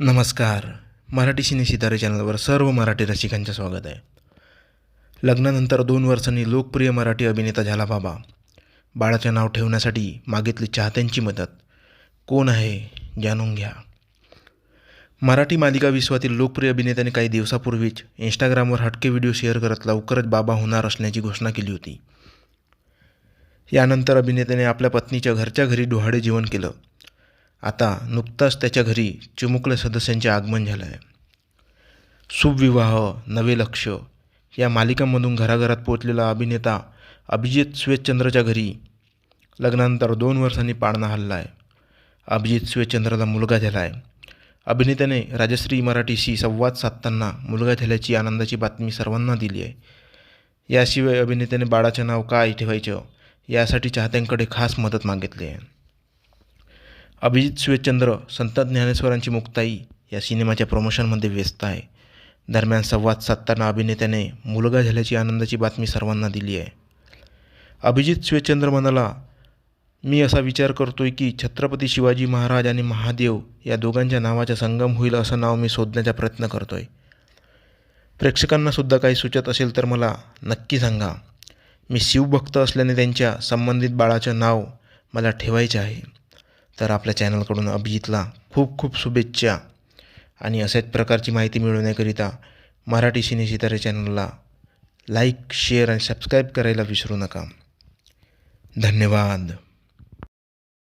नमस्कार. मराठी सिने सितारे चॅनलवर सर्व मराठी रसिकांचं स्वागत आहे. लग्नानंतर दोन वर्षांनी लोकप्रिय मराठी अभिनेता झाला बाबा. बाळाचे नाव ठेवण्यासाठी मागितली चाहत्यांची मदत. कोण आहे जाणून घ्या. मराठी मालिका विश्वातील लोकप्रिय अभिनेत्याने काही दिवसापूर्वीच इंस्टाग्रामवर हटके व्हिडिओ शेअर करत लवकरच बाबा होणार असल्याची घोषणा केली होती. यानंतर अभिनेत्याने आपल्या पत्नीच्या घरच्या घरी डोहाळे जेवण केलं. आता नुकताच त्याच्या घरी चिमुकल्या सदस्यांचे आगमन झालं आहे सुविवाह नवे लक्ष या मालिकांमधून घराघरात पोचलेला अभिनेता अभिजित श्वेतचंद्रच्या घरी लग्नानंतर दोन वर्षांनी पाळणा हल्ला आहे अभिजित श्वेतचंद्रला मुलगा झाला आहे अभिनेत्याने राजश्री मराठीशी संवाद साधताना मुलगा झाल्याची आनंदाची बातमी सर्वांना दिली आहे. याशिवाय अभिनेत्याने बाळाचे नाव काय ठेवायचं यासाठी चाहत्यांकडे खास मदत मागितली आहे. अभिजित श्वेतचंद्र संत ज्ञानेश्वरांची मुक्ताई या सिनेमाच्या प्रमोशनमध्ये व्यस्त आहे. दरम्यान संवाद साधताना अभिनेत्याने मुलगा झाल्याची आनंदाची बातमी सर्वांना दिली आहे. अभिजित श्वेतचंद्र म्हणाला मी असा विचार करतोय की छत्रपती शिवाजी महाराज आणि महादेव या दोघांच्या नावाचा संगम होईल असं नाव मी शोधण्याचा प्रयत्न करतोय. आहे प्रेक्षकांनासुद्धा काही सुचत असेल तर मला नक्की सांगा. मी शिवभक्त असल्याने त्यांच्या संबंधित बाळाचं नाव मला ठेवायचे आहे. तर आपल्या चॅनलकडून अभिजितला खूप खूप शुभेच्छा आणि अशाच प्रकारची माहिती मिळवण्याकरिता मराठी सिने सितारे चॅनलला लाईक शेअर आणि सबस्क्राईब करायला विसरू नका. धन्यवाद.